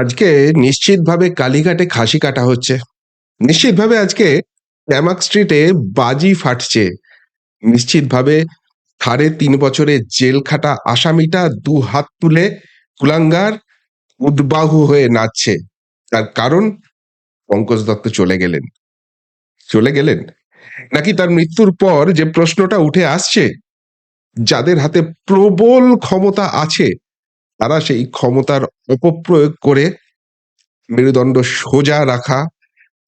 আজকে নিশ্চিতভাবে কালীঘাটে খাসি কাটা হচ্ছে। নিশ্চিতভাবে আজকে ট্যামাক স্ট্রিটে বাজি ফাটছে। নিশ্চিতভাবে সাড়ে তিন বছরে জেল খাটা আসামিটা দু হাত তুলে কুলাঙ্গার উদ্বাহু হয়ে নাচছে। তার কারণ পঙ্কজ দত্ত চলে গেলেন। চলে গেলেন? নাকি তার মৃত্যুর পর যে প্রশ্নটা উঠে আসছে, যাদের হাতে প্রবল ক্ষমতা আছে তারা সেই ক্ষমতার অপপ্রয়োগ করে মেরুদণ্ড সোজা রাখা,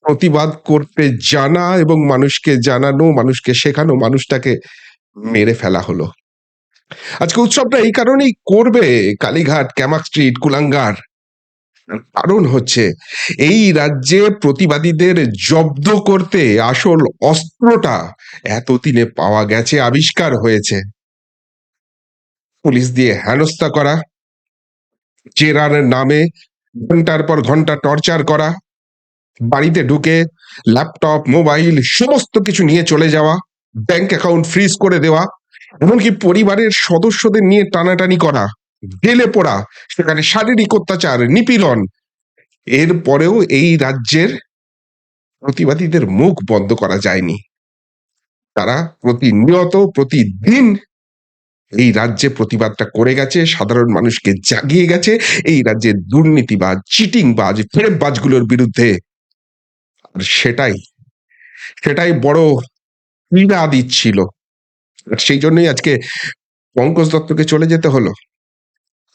প্রতিবাদ করতে জানা এবং মানুষকে জানানো, মানুষকে শেখানো, মানুষটাকে মেরে ফেলা হলো। আজকে উৎসবটা এই কারণেই করবে কালীঘাট, ক্যামাক স্ট্রিট, কুলাঙ্গার। কারণ হচ্ছে এই রাজ্যে প্রতিবাদীদের জব্দ করতে আসল অস্ত্রটা এতদিনে পাওয়া গেছে, আবিষ্কার হয়েছে। পুলিশ দিয়ে হেনস্থা করা জেরার নামে ঘণ্টার পর ঘণ্টা টর্চার করা, বাড়িতে ঢুকে ল্যাপটপ, মোবাইল, সমস্ত কিছু নিয়ে চলে যাওয়া, ব্যাংক অ্যাকাউন্ট ফ্রিজ করে দেওয়া, এমনকি পরিবারের সদস্যদের নিয়ে টানাটানি করা জেলে পড়া, সেখানে শারীরিক অত্যাচার, নিপীড়ন। এরপরেও এই রাজ্যের প্রতিবাদীদের মুখ বন্ধ করা যায়নি। তারা প্রতিনিয়ত, প্রতিদিন এই রাজ্যে প্রতিবাদটা করে গেছে, সাধারণ মানুষকে জাগিয়ে গেছে, এই রাজ্যে রাজ্যের দুর্নীতিবাজ চিটিংবাজ ফেরেববাজগুলোর বিরুদ্ধে। আর সেটাই সেটাই বড় পীড়া দিচ্ছিল। সেই জন্যই আজকে পঙ্কজ দত্তকে চলে যেতে হলো।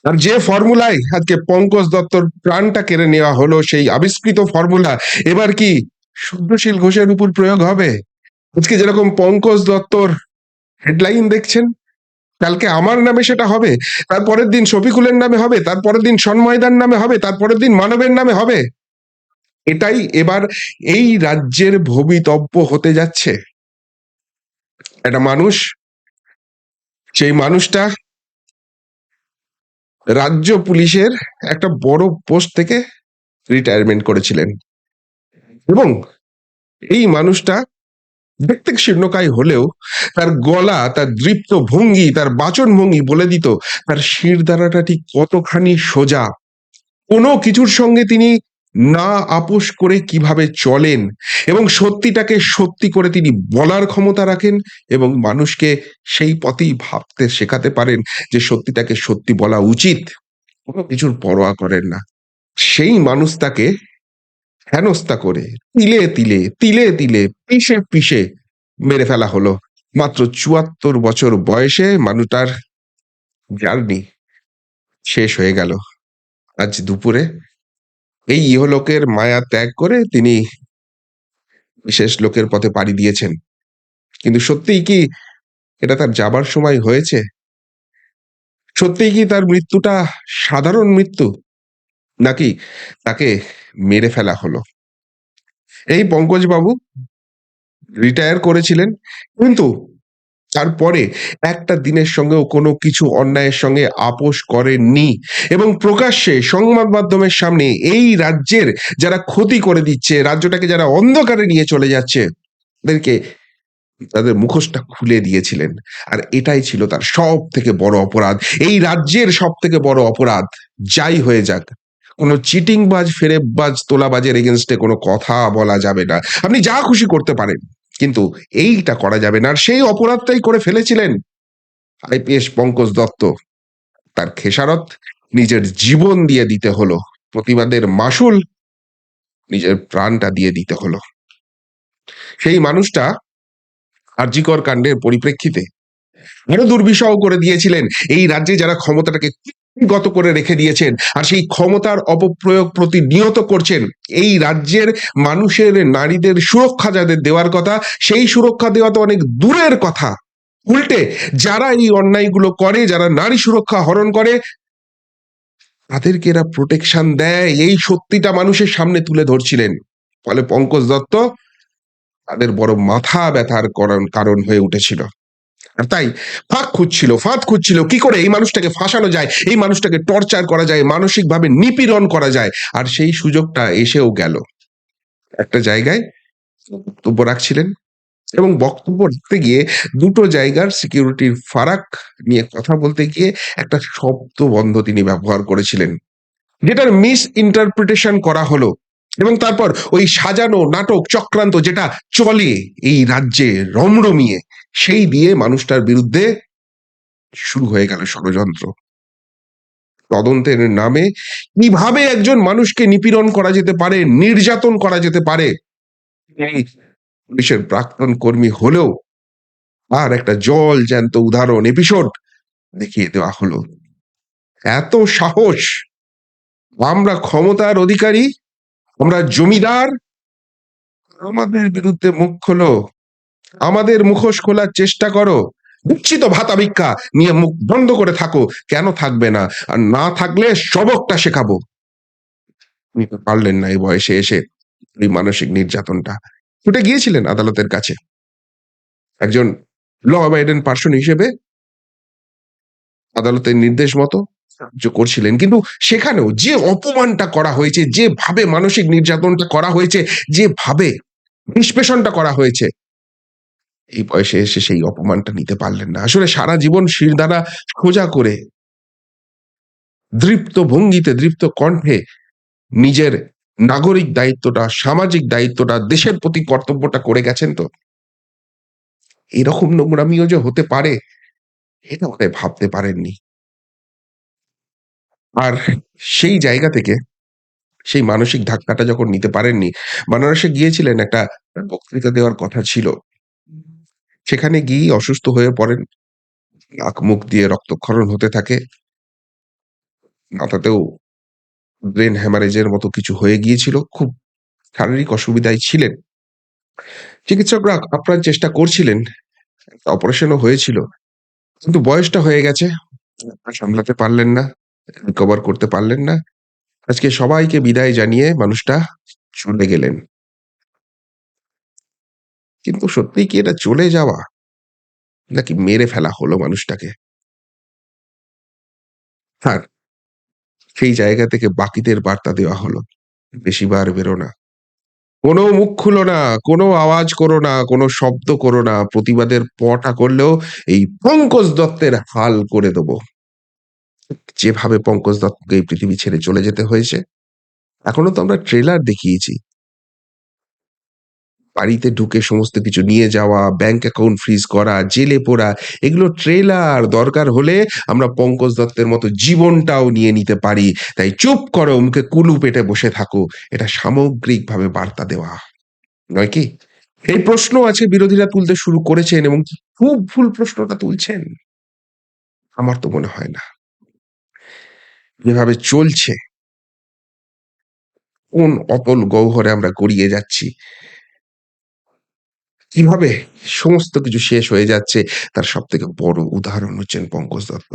আর যে ফর্মুলায় আজকে পঙ্কজ দত্তর প্রাণটা কেড়ে নেওয়া হলো, সেই আবিষ্কৃত ফর্মুলা, এবার কি শুভ্রশীল ঘোষের উপর প্রয়োগ হবে? আজকে যেরকম পঙ্কজ দত্তর হেডলাইন দেখছেন কালকে আমার নামে সেটা হবে তারপরের দিন শফিকুলের নামে হবে তারপরের দিন সন্ময়দার নামে হবে তারপরের দিন মানবের নামে হবে। এটাই এবার এই রাজ্যের ভবিতব্য হতে যাচ্ছে। একটা মানুষ, সেই মানুষটা রাজ্য পুলিশের একটা বড় পোস্ট থেকে রিটায়ারমেন্ট করেছিলেন। এবং এই মানুষটা দেখতে শীর্ণকায় হলেও তার গলা, তার দৃপ্ত ভঙ্গি, তার বাচন ভঙ্গি বলে দিত, তার শিরদাঁড়াটা ঠিক কতখানি সোজা। কোনো কিছুর সঙ্গে তিনি না আপোষ করে কীভাবে চলেন এবং সত্যিটাকে সত্যি করে তিনি বলার ক্ষমতা রাখেন এবং মানুষকে সেই পথেই ভাবতে শেখাতে পারেন যে সত্যিটাকে সত্যি বলা উচিত। কোনো কিছুর পরোয়া করেন না। সেই মানুষটাকে হেনস্থা করে তিলে তিলে তিলে তিলে, পিষে পিষে মেরে ফেলা হলো। মাত্র চুয়াত্তর বছর বয়সে মানুষটার জার্নি শেষ হয়ে গেল। আজ দুপুরে এই ইহলোকের মায়া ত্যাগ করে তিনি বিশেষ লোকের পথে পাড়ি দিয়েছেন। কিন্তু সত্যিই কি এটা তার যাবার সময় হয়েছে? সত্যিই কি তার মৃত্যুটা সাধারণ মৃত্যু? নাকি তাকে মেরে ফেলা হলো? এই পঙ্কজ বাবু রিটায়ার করেছিলেন, কিন্তু তারপরে একটা দিনের সঙ্গেও কোনো কিছু অন্যায়ের সঙ্গে আপোষ করেননি এবং প্রকাশ্যে সংবাদ মাধ্যমের সামনে এই রাজ্যের যারা ক্ষতি করে দিচ্ছে, রাজ্যটাকে যারা অন্ধকারে নিয়ে চলে যাচ্ছে, তাদেরকে তাদের মুখোশটা খুলে দিয়েছিলেন। আর এটাই ছিল তার সব থেকে বড় অপরাধ। এই রাজ্যের সব থেকে বড় অপরাধ। যাই হয়ে যাক। কোনো চিটিংবাজ ফেরেববাজ তোলাবাজের এগেনস্টে কোনো কথা বলা যাবে না। আপনি যা খুশি করতে পারেন, কিন্তু এইটা করা যাবে না। আর সেই অপরাধটাই করে ফেলেছিলেন আইপিএস পঙ্কজ দত্ত। তার খেসারত নিজের জীবন দিয়ে দিতে হলো। প্রতিবাদের মাসুল নিজের প্রাণটা দিয়ে দিতে হলো। সেই মানুষটা আর্যিকর কাণ্ডের পরিপ্রেক্ষিতে আরও দুর্বিষহ করে দিয়েছিলেন। এই রাজ্যে যারা ক্ষমতাটাকে গত করে রেখে দিয়েছেন আর সেই ক্ষমতার অপপ্রয়োগ প্রতিনিয়ত করছেন। এই রাজ্যের মানুষের নারীদের সুরক্ষা যাদের দেওয়ার কথা, সেই সুরক্ষা দেওয়া তো অনেক দূরের কথা। উল্টে যারা এই অন্যায়গুলো করে, যারা নারী সুরক্ষা হরণ করে, তাদেরকে এরা প্রোটেকশন দেয়। এই সত্যিটা মানুষের সামনে তুলে ধরছিলেন। ফলে পঙ্কজ দত্ত তাদের বড় মাথা ব্যথার করণ- হয়ে উঠেছিল। তাই ফাঁক খুঁজছিল, ফাঁদ খুঁজছিল, কি করে এই মানুষটাকে ফাঁসানো যায়, এই মানুষটাকে টর্চার করা যায়, মানসিকভাবে নিপীড়ন করা যায়, আর সেই সুযোগটা এসেও গেল। একটা জায়গায় বক্তব্য রাখছিলেন এবং বক্তব্য রাখতে গিয়ে দুটো জায়গার সিকিউরিটির ফারাক নিয়ে কথা বলতে গিয়ে একটা শব্দ বন্ধ তিনি ব্যবহার করেছিলেন, যেটার মিস ইন্টারপ্রিটেশন করা হলো এবং তারপর ওই সাজানো নাটক চক্রান্ত যেটা চলে এই রাজ্যে রমরমিয়ে সেই দিয়ে মানুষটার বিরুদ্ধে শুরু হয়ে গেল ষড়যন্ত্র। তদন্তের নামে কীভাবে একজন মানুষকে নিপীড়ন করা যেতে পারে, নির্যাতন করা যেতে পারে পুলিশের প্রাক্তন কর্মী হলেও আর একটা জল জ্যান্ত উদাহরণ এপিসোড দেখিয়ে দেওয়া হলো। এত সাহস! আমরা ক্ষমতার অধিকারী, আমরা জমিদার, আমাদের বিরুদ্ধে মুখ খোলো। আমাদের মুখোশ খোলার চেষ্টা করো। দিচ্ছি ভাতা ভিক্ষা নিয়ে মুখ বন্ধ করে থাকো। কেন থাকবে না? আর না থাকলে সবকটা শেখাবো। পারলেন না এই বয়সে এসে এই মানসিক নির্যাতনটা। ছুটে গিয়েছিলেন আদালতের কাছে। একজন ল অ্যাবাইডেন্ট পার্সন হিসেবে আদালতের নির্দেশ মতো সাহায্য করছিলেন। কিন্তু সেখানেও যে অপমানটা করা হয়েছে, যেভাবে মানসিক নির্যাতনটা করা হয়েছে, যেভাবে নিষ্পেষণটা করা হয়েছে এই বয়সে এসে সেই অপমানটা নিতে পারলেন না। আসলে সারা জীবন শিরদাঁড়া সোজা করে দৃপ্ত ভঙ্গিতে, দৃপ্ত কণ্ঠে নিজের নাগরিক দায়িত্বটা, সামাজিক দায়িত্বটা, দেশের প্রতি কর্তব্যটা করে গেছেন তো? এরকম নোংরামিও যে হতে পারে, এটা ওদের ভাবতে পারেননি। আর সেই জায়গা থেকে সেই মানসিক ধাক্কাটা যখন নিতে পারেননি, বানারসে গিয়েছিলেন একটা বক্তৃতা দেওয়ার কথা ছিল। সেখানে গিয়ে অসুস্থ হয়ে পড়েন। নাক মুখ দিয়ে রক্তক্ষরণ হতে থাকে। মাথাতেও ব্রেন হ্যামারেজের মতো কিছু হয়ে গিয়েছিল। খুব শারীরিক অসুবিধায় ছিলেন। চিকিৎসকরা আপ্রাণ চেষ্টা করছিলেন। অপারেশনও হয়েছিল। কিন্তু বয়সটা হয়ে গেছে। সামলাতে পারলেন না। রিকভার করতে পারলেন না। আজকে সবাইকে বিদায় জানিয়ে মানুষটা চলে গেলেন। কিন্তু সত্যিই কি এটা চলে যাওয়া? নাকি মেরে ফেলা হলো মানুষটাকে? আর সেই জায়গা থেকে বাকিদের বার্তা দেওয়া হলো। বেশি বার বেরো না। কোনো মুখ খুলো না, কোনো আওয়াজ করো না, কোনো শব্দ করো না। প্রতিবাদের পটা করলেও এই পঙ্কজ দত্তের হাল করে দেবো। যেভাবে পঙ্কজ দত্তকে এই পৃথিবী ছেড়ে চলে যেতে হয়েছে, এখনও তো আমরা ট্রেলার দেখিয়েছি। বাড়িতে ঢুকে সমস্ত কিছু নিয়ে যাওয়া ব্যাংক অ্যাকাউন্ট ফ্রিজ করা, জেলে পোড়া, এগুলো ট্রেলার দরকার হলে আমরা পঙ্কজ দত্তের মতো জীবনটাও নিয়ে নিতে পারি। তাই চুপ করো, মুখে কুলু পেটে বসে থাকো। এটা সামগ্রিকভাবে বার্তা দেওয়া। নয় কি? এই প্রশ্ন আছে বিরোধীরা তুলতে শুরু করেছেন এবং খুব ভুল প্রশ্নটা তুলছেন। আমার তো মনে হয় না। যেভাবে চলছে, কোন অতল গহ্বরে আমরা গড়িয়ে যাচ্ছি। কীভাবে সমস্ত কিছু শেষ হয়ে যাচ্ছে তার সব থেকে বড় উদাহরণ হচ্ছেন পঙ্কজ দত্ত।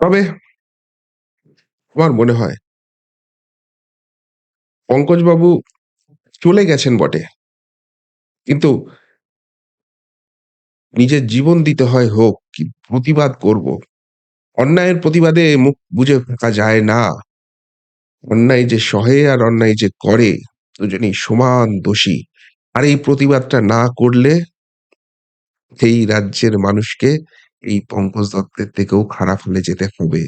তবে আমার মনে হয় পঙ্কজ বাবু চলে গেছেন বটে। কিন্তু নিজের জীবন দিতে হয় হোক কি প্রতিবাদ করব, অন্যায়ের প্রতিবাদে মুখ বুঝে থাকা যায় না। অন্যায় যে সহে আর অন্যায় যে করে, দুজনেই সমান দোষী। আর এই প্রতিবাদটা না করলে এই রাজ্যের মানুষকে এই পঙ্কজ দত্তের থেকেও খারাপ হলে যেতে হবে।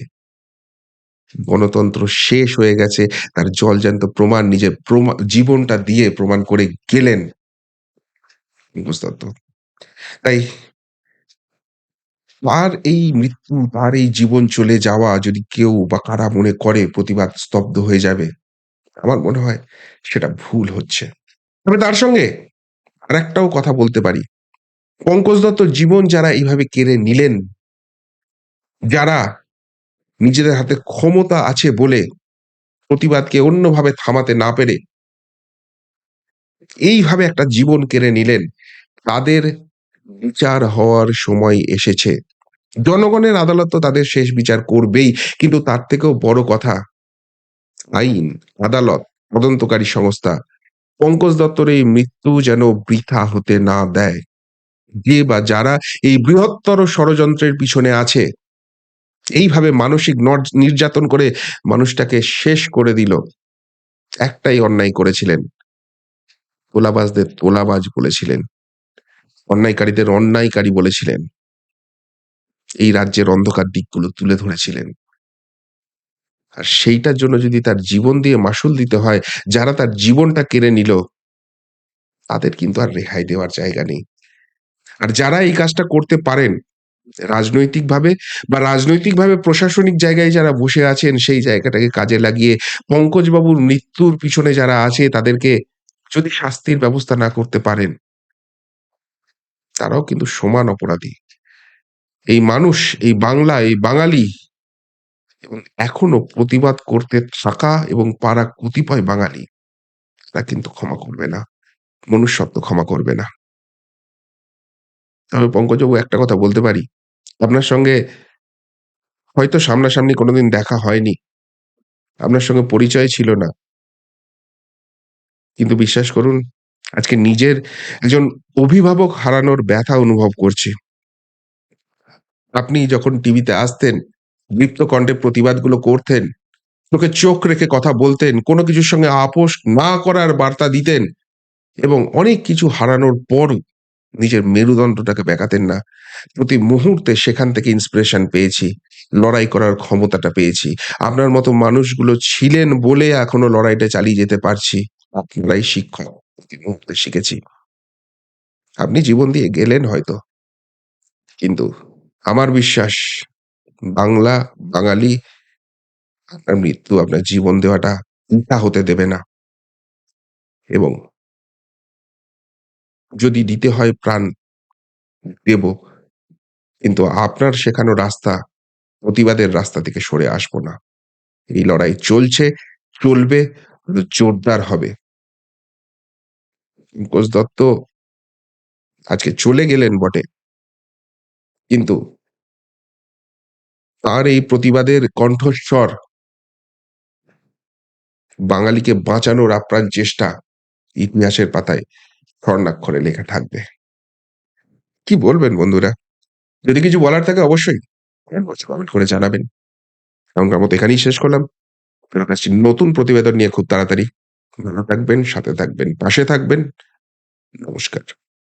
গণতন্ত্র শেষ হয়ে গেছে, তার জলজান্ত প্রমাণ নিজের প্রমাণ জীবনটা দিয়ে প্রমাণ করে গেলেন পঙ্কজ দত্ত তাই তার এই মৃত্যু তার এই জীবন চলে যাওয়া যদি কেউ বা কারা মনে করে প্রতিবাদ স্তব্ধ হয়ে যাবে, আমার মনে হয় সেটা ভুল হচ্ছে। তবে তার সঙ্গে আর একটাও কথা বলতে পারি। পঙ্কজ দত্ত জীবন যারা এইভাবে কেড়ে নিলেন, যারা নিজেদের হাতে ক্ষমতা আছে বলে প্রতিবাদকে অন্যভাবে থামাতে না পেরে এইভাবে একটা জীবন কেড়ে নিলেন, তাদের বিচার হওয়ার সময় এসেছে। জনগণের আদালত তো তাদের শেষ বিচার করবেই, কিন্তু তার থেকেও বড় কথা, আইন, আদালত, তদন্তকারী সংস্থা পঙ্কজ দত্তর এই মৃত্যু যেন বৃথা হতে না দেয়। যে বা যারা এই বৃহত্তর ষড়যন্ত্রের পিছনে আছে, এইভাবে মানসিক নর- নির্যাতন করে মানুষটাকে শেষ করে দিল। একটাই অন্যায় করেছিলেন। তোলাবাজদের তোলাবাজ বলেছিলেন। অন্যায়কারীদের অন্যায়কারী বলেছিলেন। এই রাজ্যের অন্ধকার দিকগুলো তুলে ধরেছিলেন। আর সেইটার জন্য যদি তার জীবন দিয়ে মাসুল দিতে হয়, যারা তার জীবনটা কেড়ে নিল তাদের কিন্তু আর রেহাই দেওয়ার জায়গা নেই। আর যারা এই কাজটা করতে পারেন, রাজনৈতিকভাবে বা রাজনৈতিকভাবে প্রশাসনিক জায়গায় যারা বসে আছেন সেই জায়গাটাকে কাজে লাগিয়ে পঙ্কজবাবুর মৃত্যুর পিছনে যারা আছে তাদেরকে যদি শাস্তির ব্যবস্থা না করতে পারেন তারাও কিন্তু সমান অপরাধী। এই মানুষ, এই বাংলা, এই বাঙালি এবং এখনও প্রতিবাদ করতে থাকা এবং পারা কতিপয় বাঙালি তা কিন্তু ক্ষমা করবে না। মনুষ্যত্ব ক্ষমা করবে না। তবে পঙ্কজবাবু একটা কথা বলতে পারি। আপনার সঙ্গে হয়তো সামনাসামনি কোনোদিন দেখা হয়নি। আপনার সঙ্গে পরিচয় ছিল না। কিন্তু বিশ্বাস করুন আজকে নিজের একজন অভিভাবক হারানোর ব্যথা অনুভব করছি। আপনি যখন টিভিতে আসতেন, দীপ্ত কণ্ঠে প্রতিবাদগুলো করতেন, চোখে চোখ রেখে কথা বলতেন, কোনো কিছুর সঙ্গে আপোষ না করার বার্তা দিতেন এবং অনেক কিছু হারানোর পরও নিজের মেরুদণ্ডটাকে ব্যাকাতেন না। প্রতি মুহূর্তে সেখান থেকে ইন্সপিরেশন পেয়েছি। লড়াই করার ক্ষমতাটা পেয়েছি। আপনার মতো মানুষগুলো ছিলেন বলে এখনও লড়াইটা চালিয়ে যেতে পারছি। আপনারাই শিক্ষক। প্রতি মুহূর্তে শিখেছি। আপনি জীবন দিয়ে গেলেন হয়তো। কিন্তু আমার বিশ্বাস বাংলা, বাঙালি আপনার মৃত্যু, আপনার জীবন দেওয়াটা বৃথা হতে দেবে না। এবং যদি দিতে হয় প্রাণ দেব। কিন্তু আপনার শেখানো রাস্তা, প্রতিবাদের রাস্তা থেকে সরে আসব না। এই লড়াই চলছে, চলবে, জোরদার হবে। দত্ত আজকে চলে গেলেন বটে। কিন্তু তার এই প্রতিবাদের কণ্ঠস্বর বাঙালিকে বাঁচানোর আপ্রাণ চেষ্টা ইতিহাসের পাতায় স্বর্ণাক্ষরে লেখা থাকবে। কি বলবেন বন্ধুরা? যদি কিছু বলার থাকে অবশ্যই কমেন্ট করে জানাবেন। এখনকার মতো এখানেই শেষ করলাম। ফেরত আসছি নতুন প্রতিবেদন নিয়ে খুব তাড়াতাড়ি। ভালো থাকবেন, সাথে থাকবেন, পাশে থাকবেন। নমস্কার।